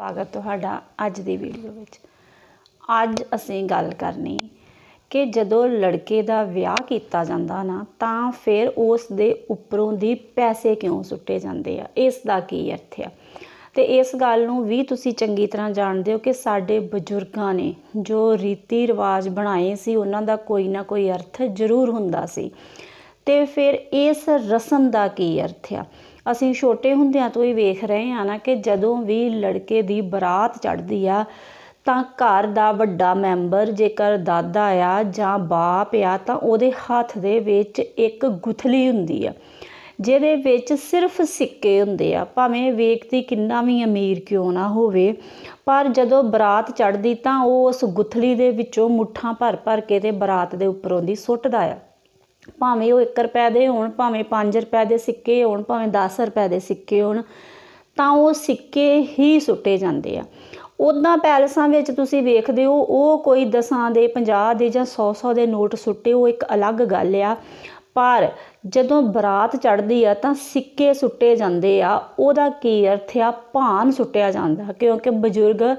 ਸਵਾਗਤ ਤੁਹਾਡਾ ਅੱਜ ਦੀ ਵੀਡੀਓ ਵਿੱਚ। ਅੱਜ ਅਸੀਂ ਗੱਲ ਕਰਨੀ ਕਿ ਜਦੋਂ ਲੜਕੇ ਦਾ ਵਿਆਹ ਕੀਤਾ ਜਾਂਦਾ ਨਾ, ਤਾਂ ਫਿਰ ਉਸ ਦੇ ਉੱਪਰੋਂ ਦੀ ਪੈਸੇ ਕਿਉਂ ਸੁੱਟੇ ਜਾਂਦੇ ਆ? ਇਸ ਦਾ ਕੀ ਅਰਥ ਆ? ਤੇ ਇਸ ਗੱਲ ਨੂੰ ਵੀ ਤੁਸੀਂ ਚੰਗੀ ਤਰ੍ਹਾਂ ਜਾਣਦੇ ਹੋ ਕਿ ਸਾਡੇ ਬਜ਼ੁਰਗਾਂ ਨੇ ਜੋ ਰੀਤੀ ਰਿਵਾਜ ਬਣਾਏ ਸੀ, ਉਹਨਾਂ ਦਾ ਕੋਈ ਨਾ ਕੋਈ ਅਰਥ ਜ਼ਰੂਰ ਹੁੰਦਾ ਸੀ। ਤੇ ਫਿਰ ਇਸ ਰਸਮ ਦਾ ਕੀ ਅਰਥ ਆ? ਅਸੀਂ ਛੋਟੇ ਹੁੰਦਿਆਂ ਤੋਂ ਹੀ ਵੇਖ ਰਹੇ ਹਾਂ ਨਾ ਕਿ ਜਦੋਂ ਵੀ ਲੜਕੇ ਦੀ ਬਰਾਤ ਚੜ੍ਹਦੀ ਆ, ਤਾਂ ਘਰ ਦਾ ਵੱਡਾ ਮੈਂਬਰ ਜੇਕਰ ਦਾਦਾ ਆ ਜਾਂ ਬਾਪ ਆ, ਤਾਂ ਉਹਦੇ ਹੱਥ ਦੇ ਵਿੱਚ ਇੱਕ ਗੁਥਲੀ ਹੁੰਦੀ ਆ, ਜਿਹਦੇ ਵਿੱਚ ਸਿਰਫ ਸਿੱਕੇ ਹੁੰਦੇ ਆ। ਭਾਵੇਂ ਵਿਅਕਤੀ ਕਿੰਨਾ ਵੀ ਅਮੀਰ ਕਿਉਂ ਨਾ ਹੋਵੇ, ਪਰ ਜਦੋਂ ਬਰਾਤ ਚੜ੍ਹਦੀ ਤਾਂ ਉਹ ਉਸ ਗੁਥਲੀ ਦੇ ਵਿੱਚੋਂ ਮੁੱਠਾਂ ਭਰ ਭਰ ਕੇ ਤੇ ਬਰਾਤ ਦੇ ਉੱਪਰੋਂ ਦੀ ਸੁੱਟਦਾ ਆ। ਭਾਵੇਂ ਉਹ 1 ਰੁਪਏ ਦੇ ਹੋਣ, ਭਾਵੇਂ 5 ਰੁਪਏ ਦੇ ਸਿੱਕੇ ਹੋਣ, ਭਾਵੇਂ 10 ਰੁਪਏ ਦੇ ਸਿੱਕੇ ਹੋਣ, ਤਾਂ ਉਹ ਸਿੱਕੇ ਹੀ ਸੁੱਟੇ ਜਾਂਦੇ ਆ। ਉਦਾਂ ਪੈਲਸਾਂ ਵਿੱਚ ਤੁਸੀਂ ਵੇਖਦੇ ਹੋ, ਉਹ ਕੋਈ ਦਸਾਂ ਦੇ 50 ਦੇ ਜਾਂ 100 100 ਦੇ ਨੋਟ ਸੁੱਟੇ, ਉਹ ਇੱਕ ਅਲੱਗ ਗੱਲ ਆ। ਪਰ ਜਦੋਂ ਬਰਾਤ ਚੜ੍ਹਦੀ ਆ, ਤਾਂ ਸਿੱਕੇ ਸੁੱਟੇ ਜਾਂਦੇ ਆ। ਉਹਦਾ ਕੀ ਅਰਥ ਆ? ਭਾਨ ਸੁੱਟਿਆ ਜਾਂਦਾ, ਕਿਉਂਕਿ ਬਜ਼ੁਰਗ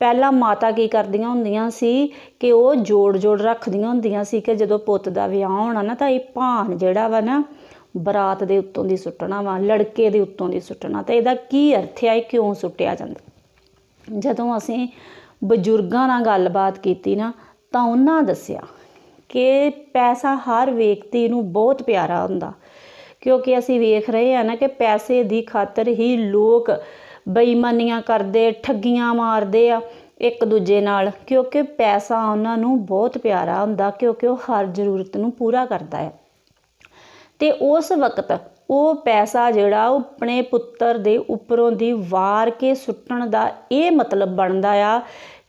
ਪਹਿਲਾਂ ਮਾਤਾ ਕੀ ਕਰਦੀਆਂ ਹੁੰਦੀਆਂ ਸੀ ਕਿ ਉਹ ਜੋੜ ਜੋੜ ਰੱਖਦੀਆਂ ਹੁੰਦੀਆਂ ਸੀ ਕਿ ਜਦੋਂ ਪੁੱਤ ਦਾ ਵਿਆਹ ਹੋਣਾ ਨਾ ਤਾਂ ਇਹ ਭਾਨ ਜਿਹੜਾ ਵਾ ਨਾ ਬਰਾਤ ਦੇ ਉੱਤੋਂ ਦੀ ਸੁੱਟਣਾ ਵਾ, ਲੜਕੇ ਦੇ ਉੱਤੋਂ ਦੀ ਸੁੱਟਣਾ, ਤਾਂ ਇਹਦਾ ਕੀ ਅਰਥ ਆ, ਇਹ ਕਿਉਂ ਸੁੱਟਿਆ ਜਾਂਦਾ? ਜਦੋਂ ਅਸੀਂ ਬਜ਼ੁਰਗਾਂ ਨਾਲ ਗੱਲਬਾਤ ਕੀਤੀ ਨਾ ਤਾਂ ਉਹਨਾਂ ਦੱਸਿਆ ਕਿ ਪੈਸਾ ਹਰ ਵਿਅਕਤੀ ਨੂੰ ਬਹੁਤ ਪਿਆਰਾ ਹੁੰਦਾ, ਕਿਉਂਕਿ ਅਸੀਂ ਵੇਖ ਰਹੇ ਹਾਂ ਨਾ ਕਿ ਪੈਸੇ ਦੀ ਖਾਤਰ ਹੀ ਲੋਕ ਬੇਈਮਾਨੀਆਂ ਕਰਦੇ, ਠੱਗੀਆਂ ਮਾਰਦੇ ਆ ਇੱਕ ਦੂਜੇ ਨਾਲ, ਕਿਉਂਕਿ ਪੈਸਾ ਉਹਨਾਂ ਨੂੰ ਬਹੁਤ ਪਿਆਰਾ ਹੁੰਦਾ, ਕਿਉਂਕਿ ਉਹ ਹਰ ਜ਼ਰੂਰਤ ਨੂੰ ਪੂਰਾ ਕਰਦਾ ਹੈ ਤੇ ਉਸ ਵਕਤ ਉਹ ਪੈਸਾ ਜਿਹੜਾ ਉਹ ਆਪਣੇ ਪੁੱਤਰ ਦੇ ਉੱਪਰੋਂ ਦੀ ਵਾਰ ਕੇ ਸੁੱਟਣ ਦਾ ਇਹ ਮਤਲਬ ਬਣਦਾ ਆ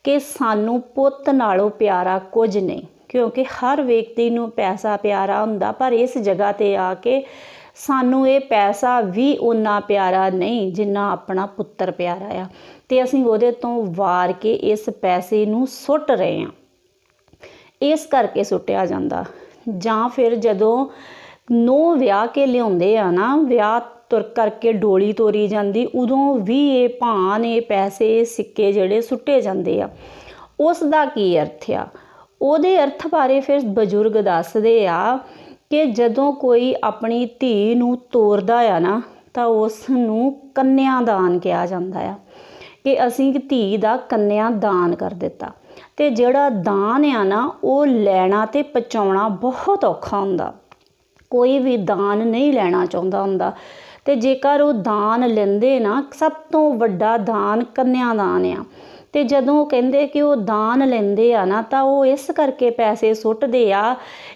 ਕਿ ਸਾਨੂੰ ਪੁੱਤ ਨਾਲੋਂ ਪਿਆਰਾ ਕੁਝ ਨਹੀਂ, ਕਿਉਂਕਿ ਹਰ ਵਿਅਕਤੀ ਨੂੰ ਪੈਸਾ ਪਿਆਰਾ ਹੁੰਦਾ, ਪਰ ਇਸ ਜਗ੍ਹਾ ਤੇ ਆ ਕੇ ਸਾਨੂੰ ਇਹ ਪੈਸਾ ਵੀ ਉਨਾ ਪਿਆਰਾ ਨਹੀਂ ਜਿੰਨਾ ਆਪਣਾ ਪੁੱਤਰ ਪਿਆਰਾ ਆ। ਤੇ ਅਸੀਂ ਉਹਦੇ ਤੋਂ ਵਾਰ ਕੇ ਇਸ ਪੈਸੇ ਨੂੰ ਸੁੱਟ ਰਹੇ ਹਾਂ। ਇਸ ਕਰਕੇ ਸੁੱਟਿਆ ਜਾਂਦਾ। ਜਾਂ ਫਿਰ ਜਦੋਂ ਨੋ ਵਿਆਹ ਕੇ ਲਿਆਉਂਦੇ ਆ ਨਾ, ਵਿਆਹ ਤੁਰ ਕਰਕੇ ਡੋਲੀ ਤੋਰੀ ਜਾਂਦੀ, ਉਦੋਂ ਵੀ ਇਹ ਭਾਨ ਇਹ ਪੈਸੇ ਸਿੱਕੇ ਜਿਹੜੇ ਸੁੱਟੇ ਜਾਂਦੇ ਆ। ਉਸ ਦਾ ਕੀ ਅਰਥ ਆ? ਉਹਦੇ ਅਰਥ ਬਾਰੇ ਫਿਰ ਬਜ਼ੁਰਗ ਦੱਸਦੇ ਆ ਕਿ ਜਦੋਂ ਕੋਈ ਆਪਣੀ ਧੀ ਨੂੰ ਤੋਰਦਾ ਆ ਨਾ, ਤਾਂ ਉਸ ਨੂੰ ਕੰਨਿਆ ਦਾਨ ਕਿਹਾ ਜਾਂਦਾ ਆ। ਕਿ ਅਸੀਂ ਧੀ ਦਾ ਕੰਨਿਆ ਦਾਨ ਕਰ ਦਿੱਤਾ। ਤੇ ਜਿਹੜਾ ਦਾਨ ਆ ਨਾ, ਉਹ ਲੈਣਾ ਤੇ ਪਹੁੰਚਾਉਣਾ ਬਹੁਤ ਔਖਾ ਹੁੰਦਾ। ਕੋਈ ਵੀ ਦਾਨ ਨਹੀਂ ਲੈਣਾ ਚਾਹੁੰਦਾ ਹੁੰਦਾ। ਤੇ ਜੇਕਰ ਉਹ ਦਾਨ ਲੈਂਦੇ ਨਾ, ਸਭ ਤੋਂ ਵੱਡਾ ਦਾਨ ਕੰਨਿਆ ਦਾਨ ਆ। ਤੇ ਜਦੋਂ ਉਹ ਕਹਿੰਦੇ ਕਿ ਉਹ ਦਾਨ ਲੈਂਦੇ ਆ ਨਾ, ਤਾਂ ਉਹ ਇਸ ਕਰਕੇ ਪੈਸੇ ਸੁੱਟਦੇ ਆ।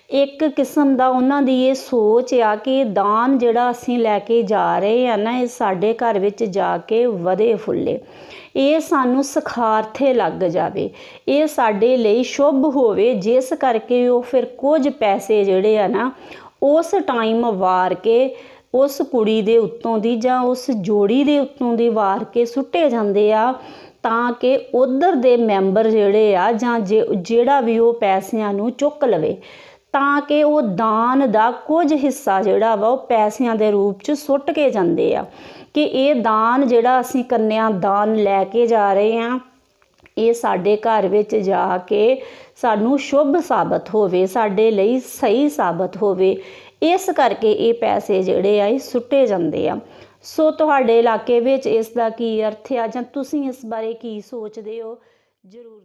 ਇੱਕ ਕਿਸਮ ਦਾ ਉਹਨਾਂ ਦੀ ਇਹ ਸੋਚ ਆ ਕਿ ਦਾਨ ਜਿਹੜਾ ਅਸੀਂ ਲੈ ਕੇ ਜਾ ਰਹੇ ਆ ਨਾ, ਇਹ ਸਾਡੇ ਘਰ ਵਿੱਚ ਜਾ ਕੇ ਵਧੇ ਫੁੱਲੇ। ਇਹ ਸਾਨੂੰ ਸਖਾਰਥੇ ਲੱਗ ਜਾਵੇ। ਇਹ ਸਾਡੇ ਲਈ ਸ਼ੁਭ ਹੋਵੇ, ਜਿਸ ਕਰਕੇ ਉਹ ਫਿਰ ਕੁਝ ਪੈਸੇ ਜਿਹੜੇ ਆ ਨਾ, ਉਸ ਟਾਈਮ ਵਾਰ ਕੇ ਉਸ ਕੁੜੀ ਦੇ ਉੱਤੋਂ ਦੀ ਜਾਂ ਉਸ ਜੋੜੀ ਦੇ ਉੱਤੋਂ ਦੀ ਵਾਰ ਕੇ ਸੁੱਟੇ ਜਾਂਦੇ ਆ। ਤਾਂ ਕਿ ਉਧਰ ਦੇ ਮੈਂਬਰ ਜਿਹੜੇ ਆ ਜਾਂ ਜਿਹੜਾ ਵੀ ਉਹ ਪੈਸਿਆਂ ਨੂੰ ਚੁੱਕ ਲਵੇ, ਤਾਂ ਕਿ ਉਹ ਦਾਨ ਦਾ ਕੁਝ ਹਿੱਸਾ ਜਿਹੜਾ ਵਾ ਉਹ ਪੈਸਿਆਂ ਦੇ ਰੂਪ 'ਚ ਸੁੱਟ ਕੇ ਜਾਂਦੇ ਆ। ਕਿ ਇਹ ਦਾਨ ਜਿਹੜਾ ਅਸੀਂ ਕੰਨਿਆ ਦਾਨ ਲੈ ਕੇ ਜਾ ਰਹੇ ਆ, ਇਹ ਸਾਡੇ ਘਰ ਵਿੱਚ ਜਾ ਕੇ ਸਾਨੂੰ ਸ਼ੁਭ ਸਾਬਤ ਹੋਵੇ, ਸਾਡੇ ਲਈ ਸਹੀ ਸਾਬਤ ਹੋਵੇ। ਇਸ ਕਰਕੇ ਇਹ ਪੈਸੇ ਜਿਹੜੇ ਆ, ਇਹ ਸੁੱਟੇ ਜਾਂਦੇ ਆ। ਸੋ ਤੁਹਾਡੇ ਇਲਾਕੇ ਵਿੱਚ ਇਸ ਦਾ ਕੀ ਅਰਥ ਆ ਜਾਂ ਤੁਸੀਂ ਇਸ ਬਾਰੇ ਕੀ ਸੋਚਦੇ ਹੋ? ਜ਼ਰੂਰ